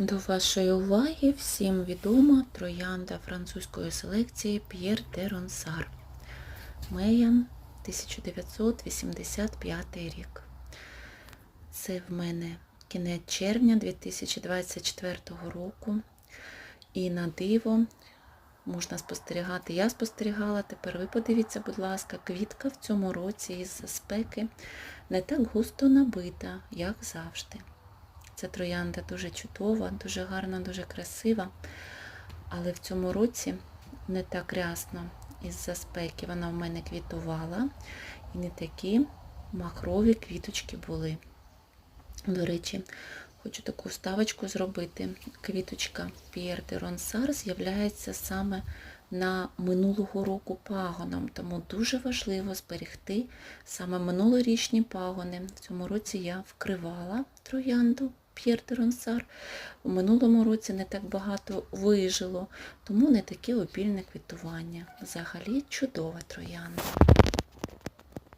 До вашої уваги всім відома троянда французької селекції П'єр де Ронсар. Меян 1985 рік. Це в мене кінець червня 2024 року. І на диво можна спостерігати. Я спостерігала, тепер ви подивіться, будь ласка, квітка в цьому році із спеки не так густо набита, як завжди. Ця троянда дуже чудова, дуже гарна, дуже красива. Але в цьому році не так рясно із-за спеки вона в мене квітувала. І не такі махрові квіточки були. До речі, хочу таку вставочку зробити. Квіточка П'єр де Ронсар з'являється саме на минулого року пагоном, тому дуже важливо зберегти саме минулорічні пагони. В цьому році я вкривала троянду П'єр де Ронсар. У минулому році не так багато вижило, тому не таке обільне квітування. Взагалі чудова троянда.